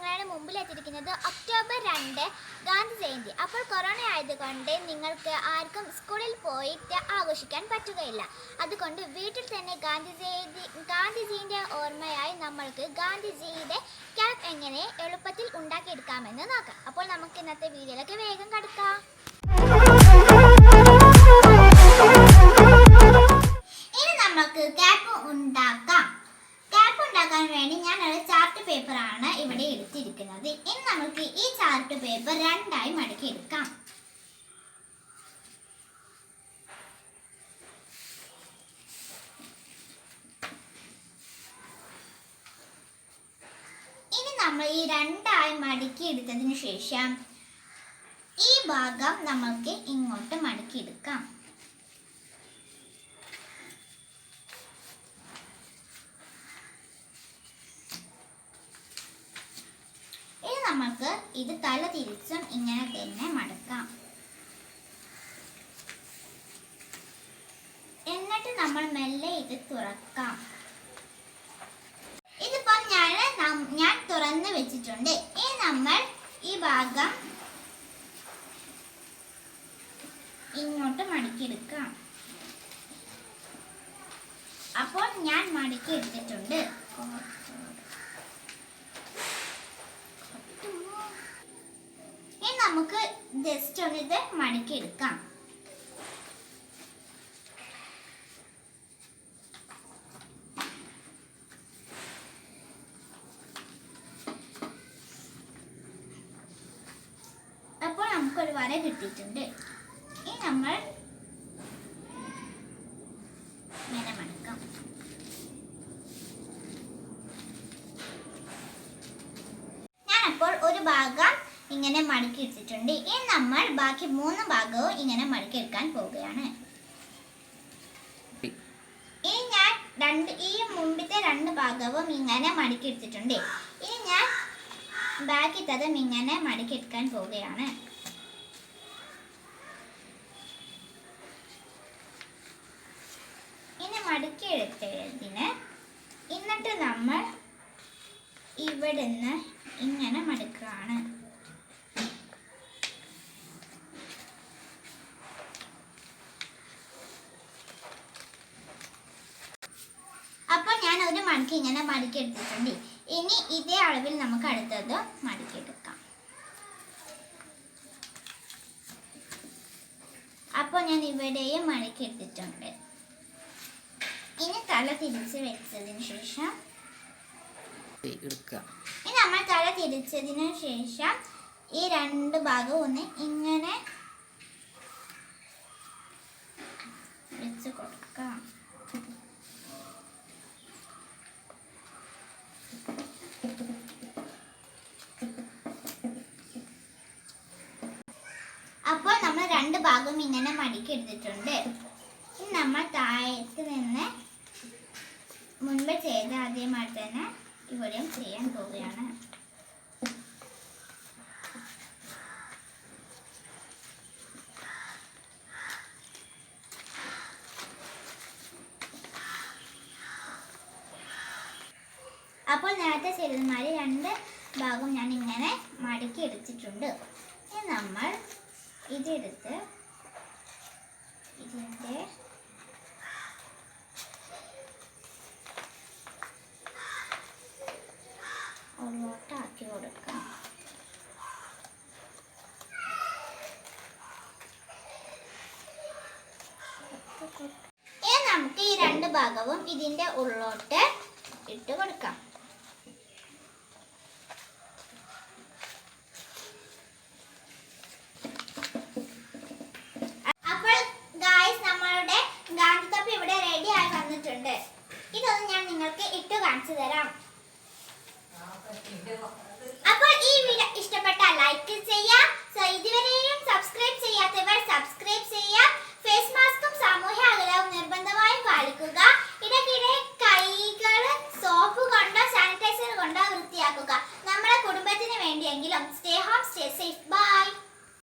നിങ്ങളുടെ മുമ്പിൽ എത്തിയിരിക്കുന്നത് ഒക്ടോബർ രണ്ട് ഗാന്ധി ജയന്തി. അപ്പോൾ കൊറോണ ആയതുകൊണ്ട് നിങ്ങൾക്ക് ആർക്കും സ്കൂളിൽ പോയിട്ട് ആഘോഷിക്കാൻ പറ്റുകയില്ല. അതുകൊണ്ട് വീട്ടിൽ തന്നെ ഗാന്ധി ജയന്തി ഗാന്ധിജീന്റെ ഓർമ്മയായി നമ്മൾക്ക് ഗാന്ധിജിയുടെ ക്യാപ് എങ്ങനെ എളുപ്പത്തിൽ ഉണ്ടാക്കിയെടുക്കാമെന്ന് നോക്കാം. അപ്പോൾ നമുക്ക് ഇന്നത്തെ വീഡിയോയിലൊക്കെ വേഗം കടക്കാം. ഇനി നമുക്ക് ഈ ചാർട്ട് പേപ്പർ രണ്ടായി മടക്കി എടുക്കാം ഇനി നമ്മൾ ഈ രണ്ടായി മടക്കി എടുത്തതിന് ശേഷം ഈ ഭാഗം നമുക്ക് ഇങ്ങോട്ട് മടക്കി നമുക്ക് ഇത് തല തിരിച്ചും ഇങ്ങനെ തന്നെ മടക്കാം. എന്നിട്ട് നമ്മൾ മെല്ലെ ഇത് തുറക്കാം. ഇതിപ്പോ ഞാൻ ഞാൻ തുറന്ന് വെച്ചിട്ടുണ്ട്. ഇനി നമ്മൾ ഈ ഭാഗം ഇങ്ങോട്ട് മടക്കിയെടുക്കാം. അപ്പോൾ ഞാൻ മടക്കി എടുത്തിട്ടുണ്ട് ഇനി നമുക്ക് ജസ്റ്റ് ഒന്ന് ഇത് മടക്കി അപ്പോൾ അപ്പോൾ നമുക്കൊരു വര കിട്ടിയിട്ടുണ്ട്. ഇനി നമ്മൾ മടക്കാം. ഞാനപ്പോൾ ഒരു ഭാഗം ഇങ്ങനെ മടക്കി എടുത്തിട്ടുണ്ട് ഇനി നമ്മൾ ബാക്കി മൂന്ന് ഭാഗവും ഇങ്ങനെ മടക്കി എടുക്കാൻ പോവുകയാണ്. ഇനി ഞാൻ രണ്ട് ഈ മുമ്പത്തെ രണ്ട് ഭാഗവും ഇങ്ങനെ മടക്കി എടുത്തിട്ടുണ്ട്. ഇനി ഞാൻ ബാക്കിത്തതും ഇങ്ങനെ മടക്കി എടുക്കാൻ പോവുകയാണ്. ഇനി മടക്കി എടുത്തതിന് എന്നിട്ട് നമ്മൾ ഇവിടുന്ന് ഇങ്ങനെ മടക്കുകയാണ് അപ്പോൾ ഞാൻ ഒരു മടക്കി ഇങ്ങനെ മടക്കി എടുത്തിട്ടുണ്ട്. ഇനി ഇതേ അളവിൽ നമുക്ക് അടുത്തത് മടക്കി എടുക്കാം. അപ്പോൾ ഞാൻ ഇവിടെയും മടക്കി എടുത്തിട്ടുണ്ട്. ഇനി തല തിരിച്ച് വെച്ചതിന് ശേഷം ഇനി നമ്മൾ തല തിരിച്ചതിന് ശേഷം ഈ രണ്ട് ഭാഗവും ഒന്ന് ഇങ്ങനെ അപ്പോൾ നമ്മൾ രണ്ട് ഭാഗം ഇങ്ങനെ മടക്കി എടുത്തിട്ടുണ്ട് ഇനി നമ്മൾ താഴത്ത് നിന്ന് മുൻപ് ചെയ്ത ആദ്യമായി തന്നെ ഇവിടെയും ചെയ്യാൻ പോവുകയാണ്. അപ്പോൾ നേരത്തെ ചെയ്തതുമാതിരി രണ്ട് ഭാഗം ഞാൻ ഇങ്ങനെ മടക്കി എടുത്തിട്ടുണ്ട് നമ്മൾ ഇതെടുത്ത് ഇതിന്റെ ഉള്ളോട്ടാക്കി കൊടുക്കാം നമുക്ക് ഈ രണ്ട് ഭാഗവും ഇതിന്റെ ഉള്ളോട്ട് ഇട്ട് കൊടുക്കാം.